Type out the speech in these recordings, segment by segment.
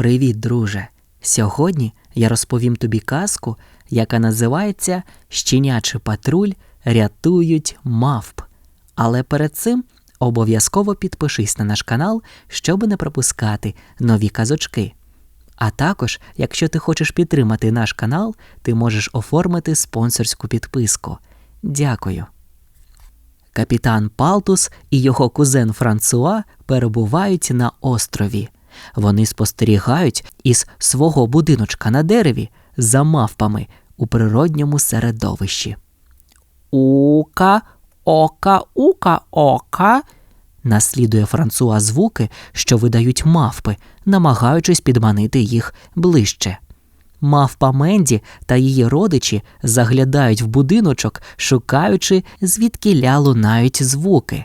Привіт, друже! Сьогодні я розповім тобі казку, яка називається Щенячий патруль рятують мавп. Але перед цим обов'язково підпишись на наш канал, щоб не пропускати нові казочки. А також, якщо ти хочеш підтримати наш канал, ти можеш оформити спонсорську підписку. Дякую. Капітан Палтус і його кузен Франсуа перебувають на острові. Вони спостерігають із свого будиночка на дереві за мавпами у природньому середовищі. Ука, ока, ука, ока. Наслідує Франсуа звуки, що видають мавпи, намагаючись підманити їх ближче. Мавпа Менді та її родичі заглядають в будиночок, шукаючи, звідки лунають звуки.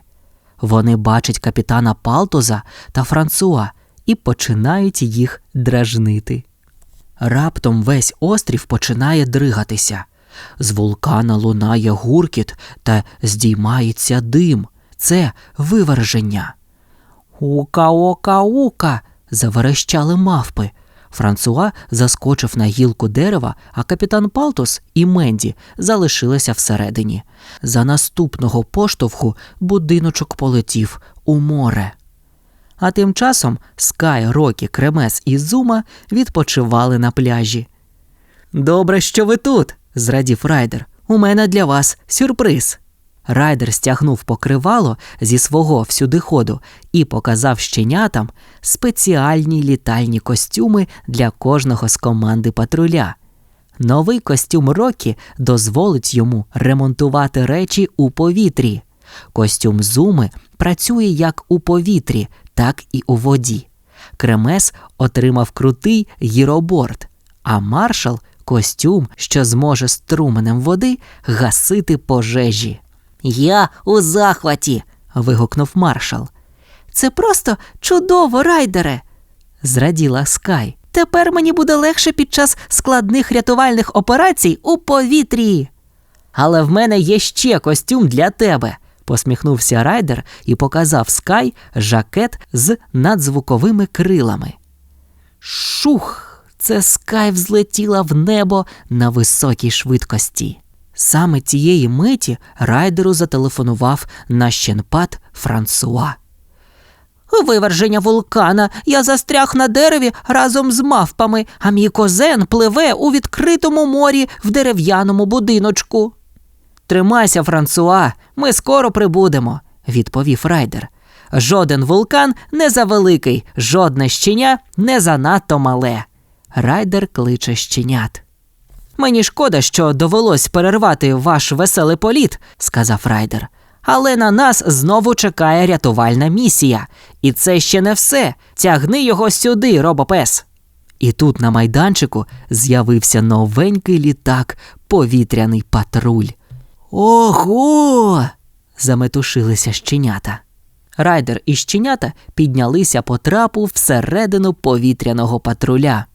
Вони бачать капітана Палтоза та Франсуа і починають їх дражнити. Раптом весь острів починає дригатися. З вулкана лунає гуркіт та здіймається дим. Це виверження. Ука, ока, ука. заверещали мавпи. Франсуа заскочив на гілку дерева, а капітан Палтус і Менді залишилися всередині. За наступного поштовху будиночок полетів у море. А тим часом Скай, Рокі, Кремес і Зума відпочивали на пляжі. Добре, що ви тут, зрадів райдер. У мене для вас сюрприз. Райдер стягнув покривало зі свого всюдиходу і показав щенятам спеціальні літальні костюми для кожного з команди патруля. Новий костюм Рокі дозволить йому ремонтувати речі у повітрі. Костюм зуми працює як у повітрі, так і у воді. Кремес отримав крутий гіроборд, а маршал костюм, що зможе струменем води гасити пожежі. Я у захваті. вигукнув маршал. Це просто чудово, райдере. Зраділа Скай. Тепер мені буде легше під час складних рятувальних операцій у повітрі. Але в мене є ще костюм для тебе, посміхнувся райдер і показав Скай жакет з надзвуковими крилами. Шух! Це Скай взлетіла в небо на високій швидкості. Саме тієї миті райдеру зателефонував нащенпад Франсуа. Виверження вулкана. Я застряг на дереві разом з мавпами, а мій козен пливе у відкритому морі в дерев'яному будиночку. Тримайся, Франсуа, ми скоро прибудемо, відповів райдер. Жоден вулкан не завеликий, жодне щеня не занадто мале. Райдер кличе щенят. Мені шкода, що довелось перервати ваш веселий політ, сказав райдер. Але на нас знову чекає рятувальна місія. І це ще не все. Тягни його сюди, робопес. І тут на майданчику з'явився новенький літак, повітряний патруль. Ого! заметушилися щенята. Райдер і щенята піднялися по трапу всередину повітряного патруля.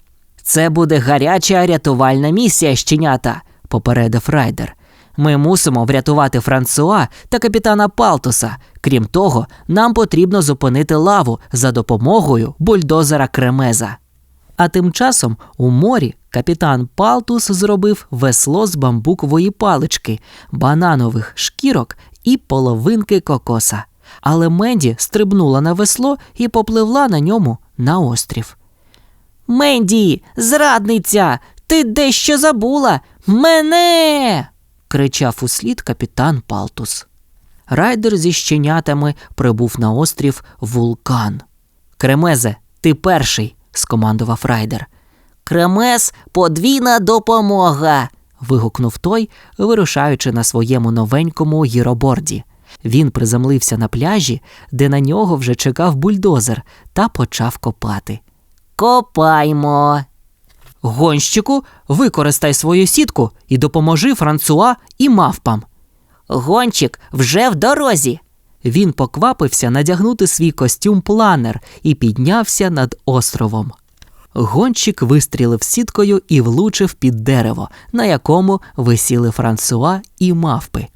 Це буде гаряча рятувальна місія щенята, попередив райдер. Ми мусимо врятувати Франсуа та капітана Палтуса. Крім того, нам потрібно зупинити лаву за допомогою бульдозера Кремеза. А тим часом у морі капітан Палтус зробив весло з бамбукової палички, бананових шкірок і половинки кокоса. Але Менді стрибнула на весло і попливла на ньому на острів. Менді, зрадниця, ти дещо забула. Мене. кричав услід капітан Палтус. Райдер зі щенятами прибув на острів Вулкан. Кремезе, ти перший, скомандував райдер. Кремес подвійна допомога. вигукнув той, вирушаючи на своєму новенькому гіроборді. Він приземлився на пляжі, де на нього вже чекав бульдозер, та почав копати. Копаймо. Гонщику, використай свою сітку і допоможи Франсуа і мавпам. Гончик вже в дорозі. Він поквапився надягнути свій костюм планер і піднявся над островом. Гонщик вистрілив сіткою і влучив під дерево, на якому висіли Франсуа і мавпи.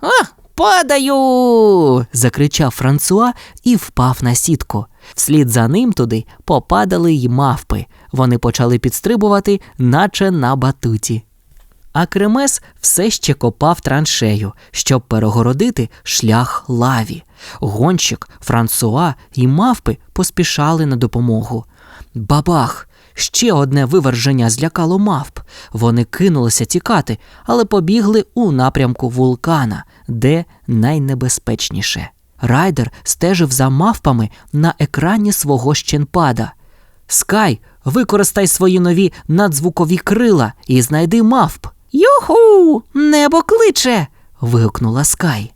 А, падаю. закричав Франсуа і впав на сітку. Вслід за ним туди попадали й мавпи. Вони почали підстрибувати, наче на батуті. А Кремес все ще копав траншею, щоб перегородити шлях лаві. Гонщик, Франсуа і мавпи поспішали на допомогу. Бабах! Ще одне виверження злякало мавп. Вони кинулися тікати, але побігли у напрямку вулкана, де найнебезпечніше. Райдер стежив за мавпами на екрані свого щенпада. Скай, використай свої нові надзвукові крила і знайди мавп. Юху! Небо кличе. вигукнула Скай.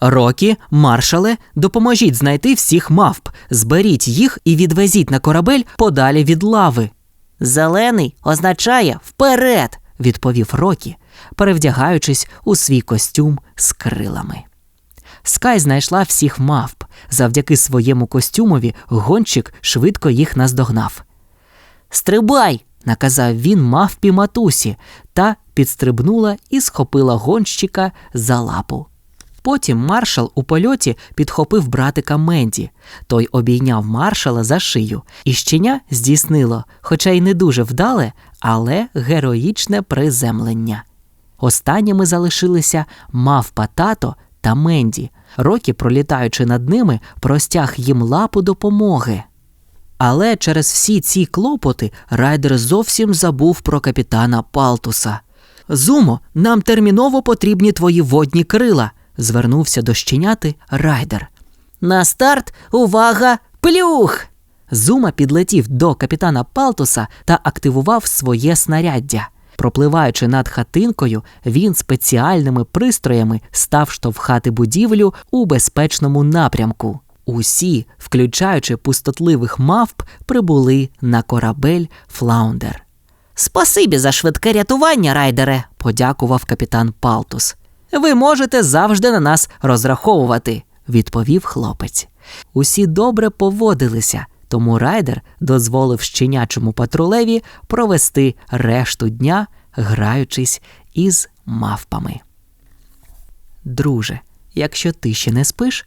Рокі, маршале, допоможіть знайти всіх мавп, зберіть їх і відвезіть на корабель подалі від лави, Зелений означає вперед. відповів Рокі, перевдягаючись у свій костюм з крилами. Скай знайшла всіх мавп. Завдяки своєму костюмові гонщик швидко їх наздогнав. Стрибай! Наказав він мавпі матусі та підстрибнула і схопила гонщика за лапу. Потім маршал у польоті підхопив братика Менді. Той обійняв маршала за шию, і щеня здійснило, хоча й не дуже вдале, але героїчне приземлення. Останніми залишилися мавпа тато та Менді. Рокі, пролітаючи над ними, простяг їм лапу допомоги. Але через всі ці клопоти райдер зовсім забув про капітана Палтуса. Зумо, нам терміново потрібні твої водні крила, звернувся до щеняти райдер. На старт, увага, плюх! Зума підлетів до капітана Палтуса та активував своє снаряддя. Пропливаючи над хатинкою, він спеціальними пристроями став штовхати будівлю у безпечному напрямку. Усі, включаючи пустотливих мавп, прибули на корабель Флаундер. Спасибі за швидке рятування, райдере. Подякував капітан Палтус. Ви можете завжди на нас розраховувати, відповів хлопець. Усі добре поводилися, тому райдер дозволив щенячому патрулеві провести решту дня, граючись із мавпами. Друже, якщо ти ще не спиш,